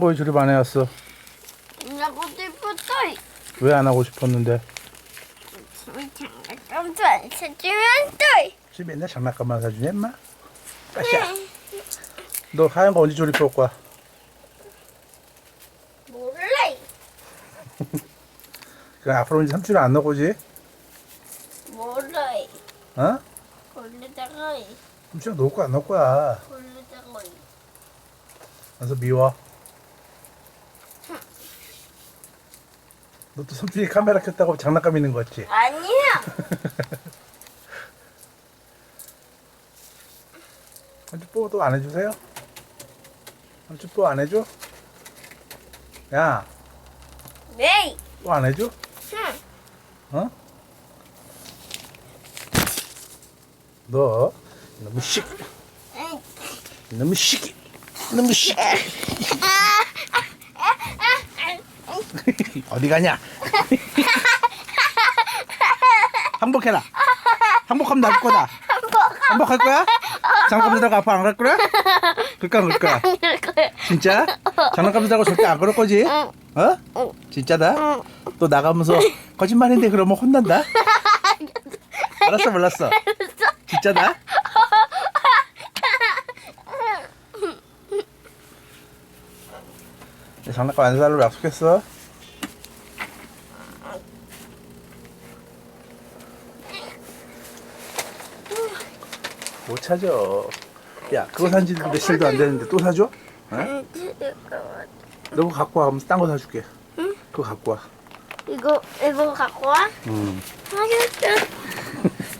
거왜 조립 안 해왔어? 나고 싶었어. 왜 안 하고 싶었는데? 장난감도 안 사주면 또. 지 맨날 장난감만 사주냐 임마? 까샤 너 하얀 거 언제 조립할 거야? 몰라. 그 앞으로 이제 삼촌이 안 나오지? 몰라. 어? 걸리다가 삼촌이 놓을 거야 안 놓을 거야 걸리다가 그래서 미워 너또 삼촌이 카메라 켰다고 장난감 있는 거 같지? 아니야. 삼촌 뽀또안 해주세요? 삼촌 뽀안 해줘? 야, 네. 뽀안 해줘? 응. 어? 너 너무 시 응. 너무 시기 너무 시기 어디 가냐? 항복해라. 항복하면 나을 거다. 항복할 거야? 장난감 들고 앞으로 안갈 거야? 그럴까 안 그럴 거야? 진짜? 장난감 들고 절대 안 그럴 거지? 응. 어? 응. 진짜다? 응. 또 나가면서 거짓말인데 그러면 혼난다? 알았어 몰랐어 진짜다? 내 장난감 안 사려고 약속했어 못 찾아 야 그거 산지 며칠도 안 되는데 또 사줘? 어? 너 그거 갖고 와 그럼 딴 거 사줄게 그거 갖고 와 이거 이거 갖고 와. 음. 알겠어.